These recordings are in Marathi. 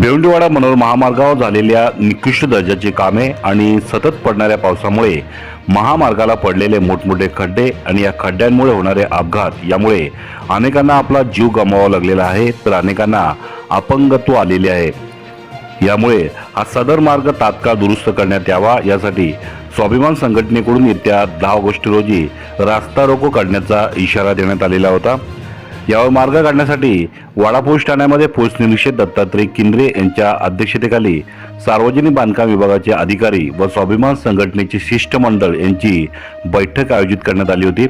भिवंडीवाडा मनोर महामार्गावर झालेल्या निकृष्ट दर्जाची कामे आणि सतत पडणाऱ्या पावसामुळे महामार्गाला पडलेले मोठमोठे खड्डे आणि या खड्ड्यांमुळे होणारे अपघात यामुळे अनेकांना आपला जीव गमवावा लागलेला आहे तर अनेकांना अपंगत्व आलेले आहे. यामुळे हा सदर मार्ग तात्काळ दुरुस्त करण्यात यावा यासाठी स्वाभिमान संघटनेकडून येत्या दहा ऑगस्ट रोजी रास्ता रोको काढण्याचा इशारा देण्यात आलेला होता. यावर मार्ग काढण्यासाठी वाडा पोलीस ठाण्यामध्ये पोलीस निरीक्षक दत्तात्रय किंद्रे यांच्या अध्यक्षतेखाली सार्वजनिक बांधकाम विभागाचे अधिकारी व स्वाभिमान संघटनेचे शिष्टमंडळ यांची बैठक आयोजित करण्यात आली होती.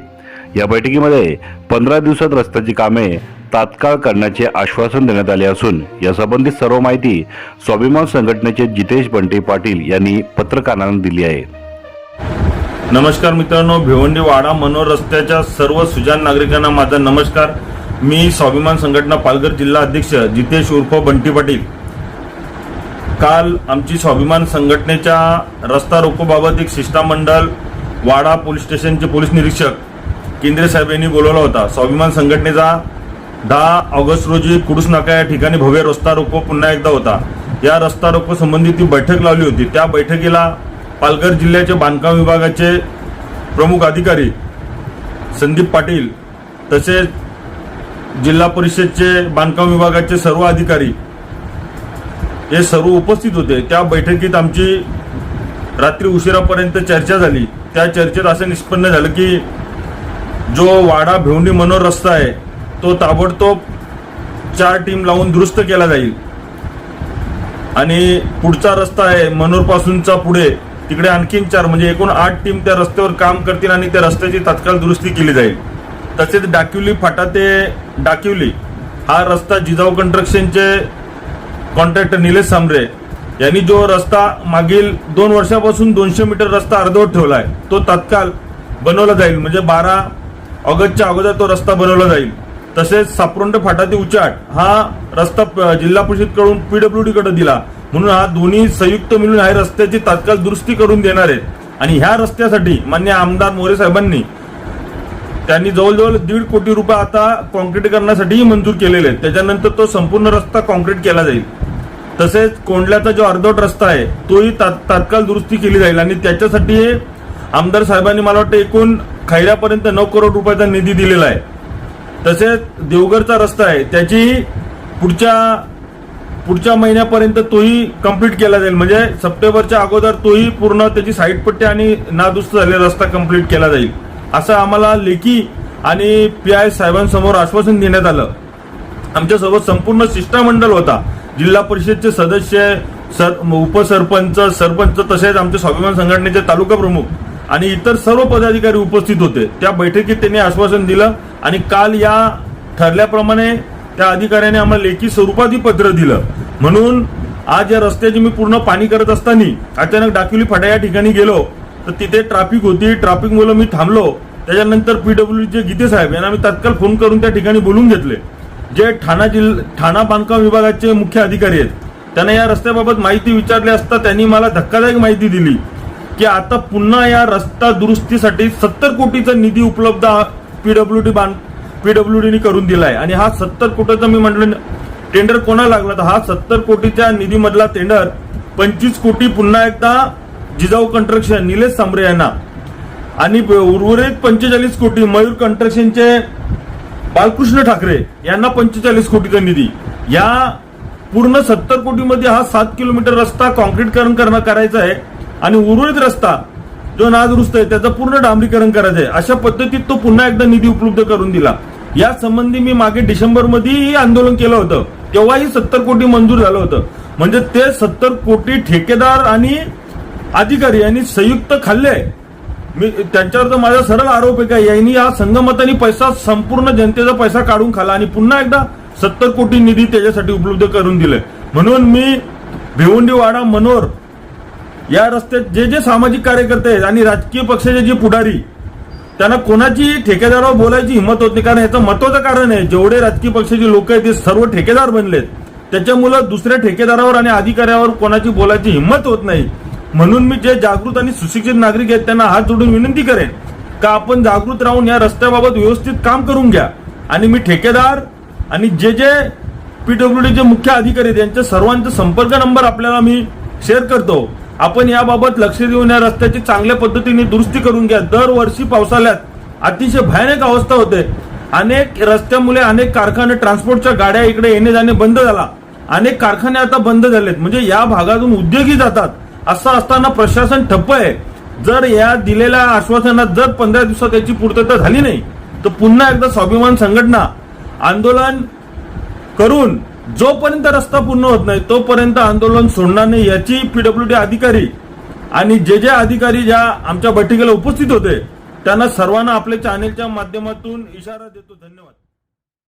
या बैठकीमध्ये पंधरा दिवसात रस्त्याची कामे तात्काळ करण्याचे आश्वासन देण्यात आले असून यासंबंधित सर्व माहिती स्वाभिमान संघटनेचे जितेश बंटे पाटील यांनी पत्रकारांना दिली आहे. नमस्कार मित्रांनो भिवंडी वाडा मनोर रस्त्याच्या सर्व सुजान नागरिकांना माझा नमस्कार. मी स्वाभिमान संघटना पालघर जिल्हा अध्यक्ष जितेश उर्फ बंटी पाटील. काल आमची स्वाभिमान संघटनेच्या रस्ता रोकोबाबत एक शिष्टमंडळ वाडा पोलीस स्टेशनचे पोलीस निरीक्षक केंद्रे साहेब यांनी बोलवला होता. स्वाभिमान संघटनेचा दहा ऑगस्ट रोजी कुडूस नाका या ठिकाणी भव्य रस्ता रोको पुन्हा एकदा होता. या रस्ता रोको संबंधी ती बैठक लावली होती. त्या बैठकीला पालघर जिल्ह्याचे बांधकाम विभागाचे प्रमुख अधिकारी संदीप पाटील तसेच जिल्हा परिषदचे बांधकाम विभागाचे सर्व अधिकारी हे सर्व उपस्थित होते. त्या बैठकीत आमची रात्री उशिरापर्यंत चर्चा झाली. त्या चर्चेत असं निष्पन्न झालं की जो वाडा भिवणी मनोर रस्ता आहे तो ताबडतोब चार टीम लावून दुरुस्त केला जाईल. आणि पुढचा रस्ता आहे मनोरपासूनचा पुढे. तिकडे आणखीन चार म्हणजे एकूण आठ टीम त्या रस्त्यावर काम करतील आणि त्या रस्त्याची तात्काळ दुरुस्ती केली जाईल. तसेच डाकिवली फाटा ते डाकिवली हा रस्ता जिजाऊ कंस्ट्रक्शनचे कॉन्ट्रॅक्टर निलेश सांबरे यांनी जो रस्ता मागील दोन वर्षापासून दोनशे मीटर रस्ता अर्धवट ठेवला आहे तो तत्काळ बनवला जाईल. म्हणजे बारा ऑगस्टच्या अगोदर तो रस्ता बनवला जाईल. तसेच सापरोंड फाटा ते उचाट हा रस्ता प- जिल्हा परिषदकडून पीडब्ल्यूडी कडे दिला. म्हणून हा दोन्ही संयुक्त मिळून ह्या रस्त्याची तात्काळ दुरुस्ती करून देणार आहेत. आणि ह्या रस्त्यासाठी मान्य आमदार मोरे साहेबांनी त्यांनी जवळजवळ दीड कोटी रुपये आता कॉन्क्रीटीकरणासाठीही मंजूर केलेले आहेत. त्याच्यानंतर तो संपूर्ण रस्ता कॉन्क्रीट केला जाईल. तसेच कोंडल्याचा जो अर्धवट रस्ता आहे तोही तात्काळ दुरुस्ती केली जाईल आणि त्याच्यासाठी आमदार साहेबांनी मला वाटतं एकूण खैऱ्यापर्यंत नऊ करोड रुपयाचा निधी दिलेला आहे. तसेच देवगडचा रस्ता आहे त्याची पुढच्या पुढच्या महिन्यापर्यंत तोही कंप्लीट केला जाईल. म्हणजे सप्टेंबरच्या अगोदर तोही पूर्ण त्याची साईड पट्टी आणि नादुस्त झालेला रस्ता कंप्लीट केला जाईल. असं आम्हाला लेखी आणि पी आय साहेबांसमोर आश्वासन देण्यात आलं. आमच्यासोबत संपूर्ण शिष्टमंडळ होता. जिल्हा परिषदचे सदस्य सर उपसरपंच सरपंच तसेच आमचे स्वाभिमान संघटनेचे तालुका प्रमुख आणि इतर सर्व पदाधिकारी उपस्थित होते. त्या बैठकीत त्यांनी आश्वासन दिलं आणि काल या ठरल्याप्रमाणे त्या अधिकाऱ्याने आम्हाला लेखी स्वरूपातही पत्र दिलं. म्हणून आज या रस्त्याची मी पूर्ण पाणी करत असताना अचानक डाकिवली फाटा या ठिकाणी गेलो. तर तिथे ट्रॅफिक होती. ट्रॅफिक मुलं मी थांबलो. त्याच्यानंतर पीडब्ल्यूचे गीते साहेब यांना मी तात्काळ फोन करून त्या ठिकाणी बोलून घेतले. जे ठाणा जिल्हा ठाणा बांधकाम विभागाचे मुख्य अधिकारी आहेत. त्यांना या रस्त्याबाबत माहिती विचारली असता त्यांनी मला धक्कादायक माहिती दिली की आता पुन्हा या रस्ता दुरुस्तीसाठी सत्तर कोटीचा निधी उपलब्ध पीडब्ल्यूडी बांध पीडब्ल्यूडीने करून दिला आहे आणि हा सत्तर कोटीचा मी म्हटलं टेंडर कोणाला लागला? तर हा सत्तर कोटीच्या निधीमधला टेंडर पंचवीस कोटी पुन्हा एकदा जिजाऊ कंस्ट्रक्शन निलेश सांबरे यांना. आणि उर्वरित पंचेचाळीस कोटी मयूर कंस्ट्रक्शनचे बालकृष्ण ठाकरे यांना पंचेचाळीस कोटीचा निधी. या पूर्ण सत्तर कोटीमध्ये हा सात किलोमीटर रस्ता कॉन्क्रीटकरण करणं करायचा आहे. आणि उर्वरित रस्ता जो नादुरुस्त आहे त्याचं पूर्ण डांबरीकरण करायचं आहे. अशा पद्धतीत तो पुन्हा एकदा निधी उपलब्ध करून दिला. या संबंधी मी मागे डिसेंबर मध्येही आंदोलन केलं होतं. तेव्हाही सत्तर कोटी मंजूर झालं होतं. म्हणजे ते सत्तर कोटी ठेकेदार आणि अधिकारी यांनी संयुक्त खाल्ले. मी त्यांच्यावर तर माझा सरळ आरोप आहे का? यांनी या संगमताने पैसा संपूर्ण जनतेचा पैसा काढून खाला आणि पुन्हा एकदा सत्तर कोटी निधी त्याच्यासाठी उपलब्ध करून दिले. म्हणून मी भिवंडी वाडा मनोर या रस्त्यात जे जे सामाजिक कार्यकर्ते आहेत आणि राजकीय पक्षाचे जे पुढारी त्यांना कोणाची ठेकेदारावर बोलायची हिंमत होत नाही. कारण याचं महत्वाचं कारण आहे जेवढे राजकीय पक्षाचे लोक आहेत ते सर्व ठेकेदार बनलेत. त्याच्यामुळं दुसऱ्या ठेकेदारावर आणि अधिकाऱ्यावर कोणाची बोलायची हिंमत होत नाही. म्हणून मी जे जागृत आणि सुशिक्षित नागरिक आहेत त्यांना हात जोडून विनंती करेन का आपण जागृत राहून या रस्त्याबाबत व्यवस्थित काम करून घ्या. आणि मी ठेकेदार आणि जे जे पीडब्ल्यूडीचे मुख्य अधिकारी आहेत, यांच्या सर्वांचा संपर्क नंबर आपल्याला मी शेअर करतो. आपण याबाबत लक्ष देऊन या रस्त्याची चांगल्या पद्धतीने दुरुस्ती करून घ्या. दरवर्षी पावसाळ्यात अतिशय भयानक अवस्था होते. अनेक रस्त्यामुळे अनेक कारखाने ट्रान्सपोर्टच्या गाड्या इकडे येणे जाणे बंद झाला. अनेक कारखाने आता बंद झालेत. म्हणजे या भागातून उद्योगी जातात. असं असताना प्रशासन ठप्प आहे. जर या दिलेल्या आश्वासनात जर पंधरा दिवसात याची पूर्तता झाली नाही तर पुन्हा एकदा स्वाभिमान संघटना आंदोलन करून जोपर्यंत रस्ता पूर्ण होत नाही तोपर्यंत आंदोलन सोडणार नाही याची पीडब्ल्यूडी अधिकारी आणि जे जे अधिकारी ज्या आमच्या बैठकीला उपस्थित होते त्यांना सर्वांना आपल्या चॅनेलच्या माध्यमातून इशारा देतो. धन्यवाद.